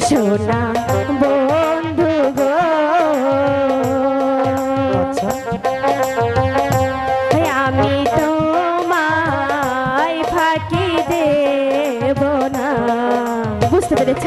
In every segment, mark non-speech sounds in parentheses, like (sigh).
সোনা বন্ধু গো। আচ্ছা। আমি তোমায় ফাঁকি দেব না। বুঝতে পেরেছ?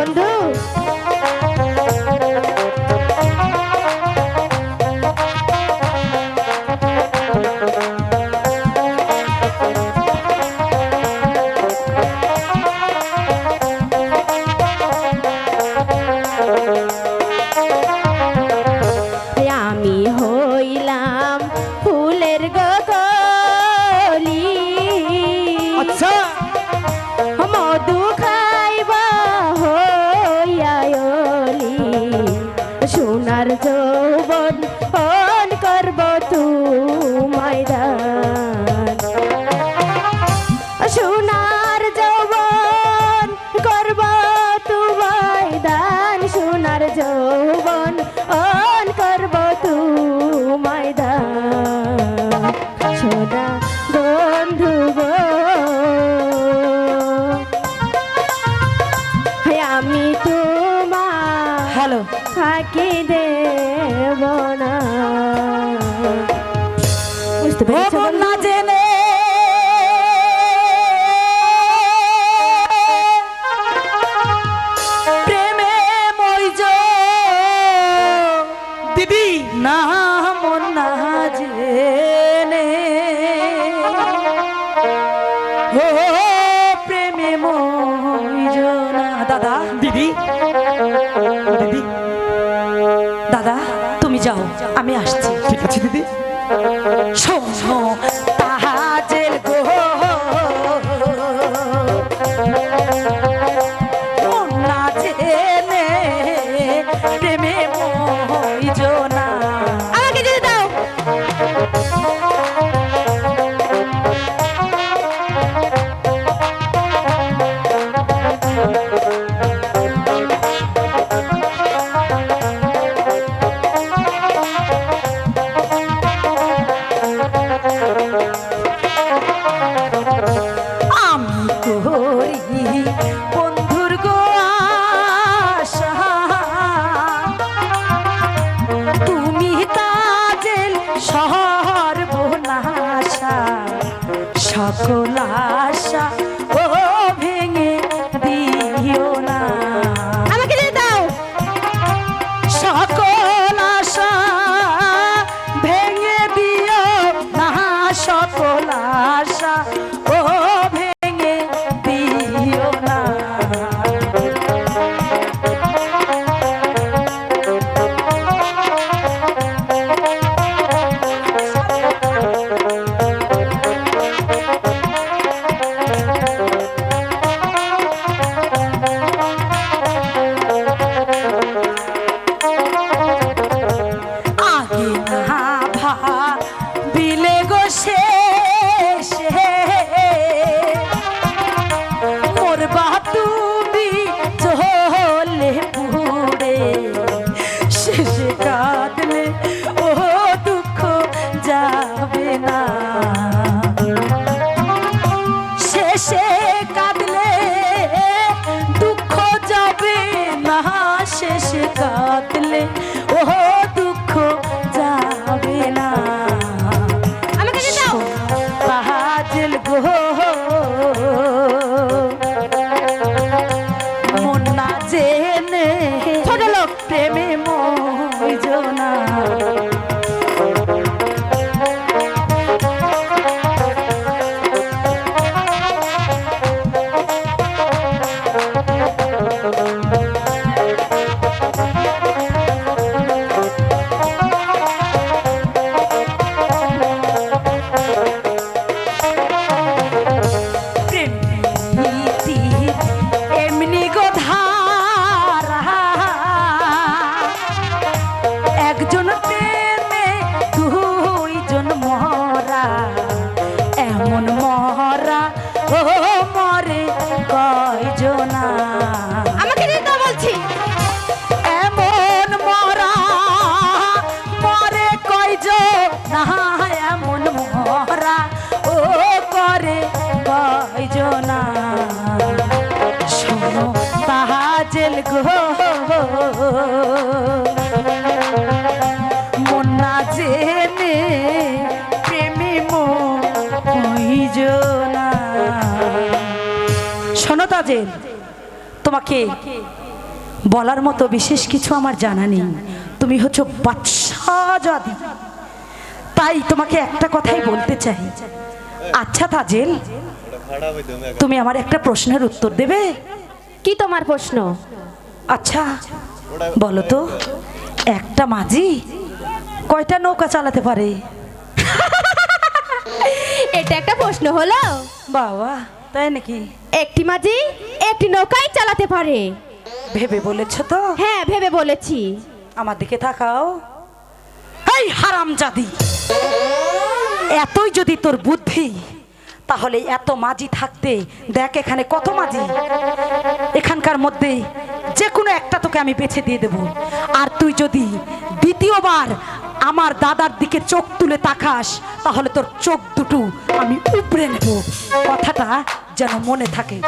বন্ধু না জেনে? প্রেমে মইজ। দিদি না মন না জেনে। ও প্রেমে মইজ না। দাদা দিদি দিদি দাদা তুমি যাও আমি আসছি। ঠিক আছে দিদি। শোন। সকল আশা কাঁদলে ও দুঃখ যাবে না। পাহাজেল গো মন না প্রেমে মন তাহাজেল গো। মন্না জেনে প্রেমে মইজনা শোনো তাজেল তোমাকে বলার মতো বিশেষ কিছু আমার জানা নেই। তুমি হচ্ছে বাদশাহ জাদি তাই তোমাকে একটা কথাই বলতে চাই। আচ্ছা তাজেল তুমি আমার একটা প্রশ্নের উত্তর দেবে? কি তোমার প্রশ্ন? আচ্ছা বলো তো একটা মাঝি কয়টা নৌকা চালাতে পারে? (laughs) এটা একটা প্রশ্ন হলো। বাবা তাই নাকি? একটি মাঝি একটি নৌকাই চালাতে পারে। ভেবে বলেছ তো? হ্যাঁ ভেবে বলেছি। আমার দিকে তাকাও। এই হারাম জাদি এতই যদি তোর বুদ্ধি তাহলে এত মাঝি থাকতে, দেখ এখানে কত মাঝি। এখানকার মধ্যে যে কোনো একটা তোকে আমি বেছে দিয়ে দেব। আর তুই যদি দ্বিতীয়বার আমার দাদার দিকে চোখ তুলে তাকাস, তাহলে তোর চোখ দুটো আমি উপড়ে নেব। কথাটা যেন মনে থাকে।